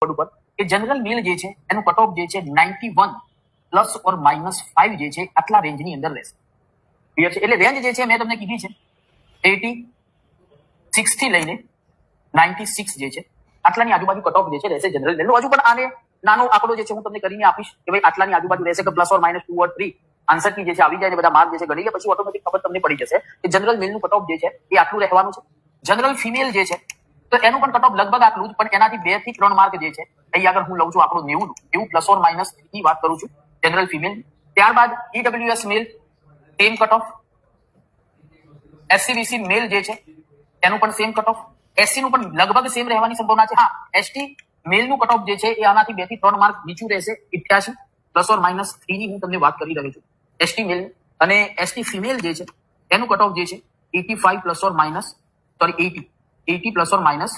ઉપર કે જનરલ મેલ જે છે એનું કટ ઓફ જે છે ninety one plus or minus five જે છે આટલા રેન્જની અંદર રહેશે ક્લિયર છે એટલે રેન્જ જે છે મેં તમને કીધી છે એટી સિક્સથી લઈને નાઇન્ટી સિક્સ જે છે આટલાની આજુબાજુ કટ ઓફ જે છે રહેશે જનરલ મેલનો હજુ પણ આને નાનો આંકડો જે છે હું તમને કરીને આપીશ કે ભાઈ આટલાની આજુબાજુ રહેશે કે plus or minus two or three answer key જે છે આવી જાય ને બધા માર્ક જે છે ગણી લે પછી ઓટોમેટિક ખબર તમને પડી જશે કે જનરલ મેલનું કટ ઓફ જે છે એ આટલું રહેવાનું છે જનરલ ફિમેલ જે છે તો એનું પણ કટ લગભગ આટલું જ, પણ એનાથી બેથી ત્રણ માર્ક જે છે અહીં આગળ હું લઉં છું આપણું નેવું નેવું પ્લસ ઓર માઇનસની વાત કરું છું જનરલ ફિમેલ ત્યારબાદ EWS male same cut SCBC male જે છે, એનું પણ સેમ કટ એસસી નું પણ લગભગ સેમ રહેવાની સંભાવના છે. હા એસટી મેલનું કટ જે છે, એ આનાથી બેથી ત્રણ માર્ક નીચું રહેશે, ઇઠ્યાસી પ્લસ ઓર માઇનસ થ્રી ની હું તમને વાત કરી રહ્યો છું. એસટી મેલ અને એસટી ફિમેલ જે છે, એનું કટ જે છે eighty five plus or minus sorry eighty eighty plus or minus